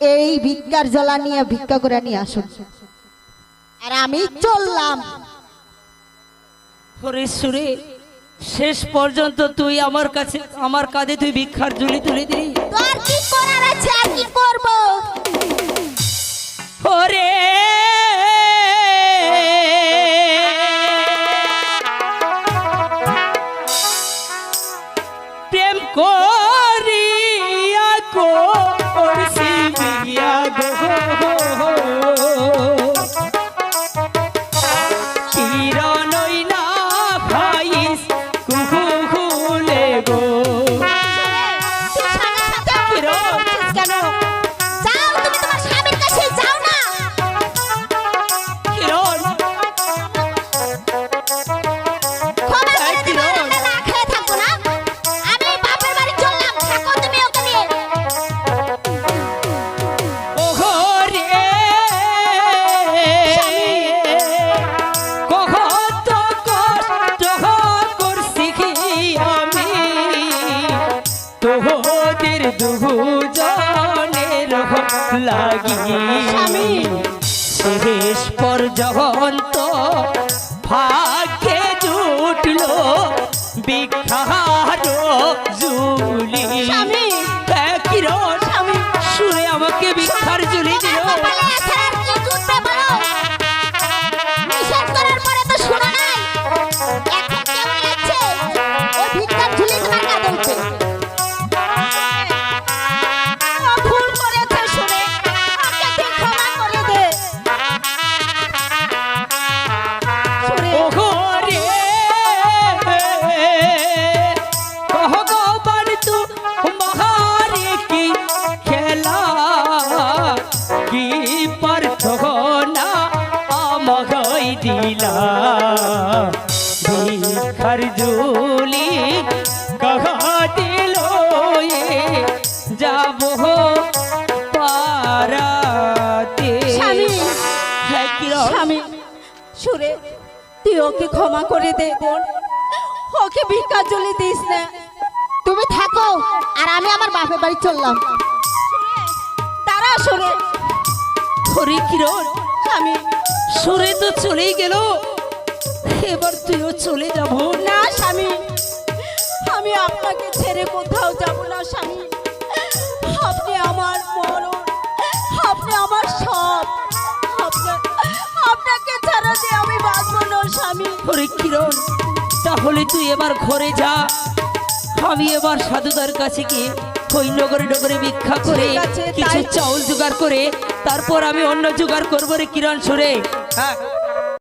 এই ভিক্ষার জলা নিয়ে ভিক্ষা করে নিয়ে আসুন। আর আমি চললাম। সুরে শেষ পর্যন্ত তুই আমার কাছে আমার কাঁধে তুই ভিক্ষার ঝুলি তুলে দিলি। তোর কি করার আছে? আর কি করব? লাগি শেষ পর যখন ভাগ্যে দিলা? ভিখার জুলি কহা দিল যাব পারাতে। স্বামী। হ্যাঁ স্বামী, সুরে তুই ওকে ক্ষমা করে দে। বোন ওকে ভিক্ষা চলে দিস না। তুমি থাকো আর আমি আমার বাপের বাড়ি চললাম। তারা সুরে হরে কিরণ স্বামী সুরে তো চলেই গেল। এবার তুইও চলে যাব। না স্বামী। আমি আপনাকে ছেড়ে কোথাও যাব না স্বামী। বাঁচবো ধরে কিরণ? তাহলে তুই এবার ঘরে যা। আমি এবার সাধুদার কাছে গিয়ে ওই নগরে নগরে ভিক্ষা করে কিছু চাউল জোগাড় করে তারপর আমি অন্য জোগাড় করব রে কিরণ সুরে। হ্যাঁ।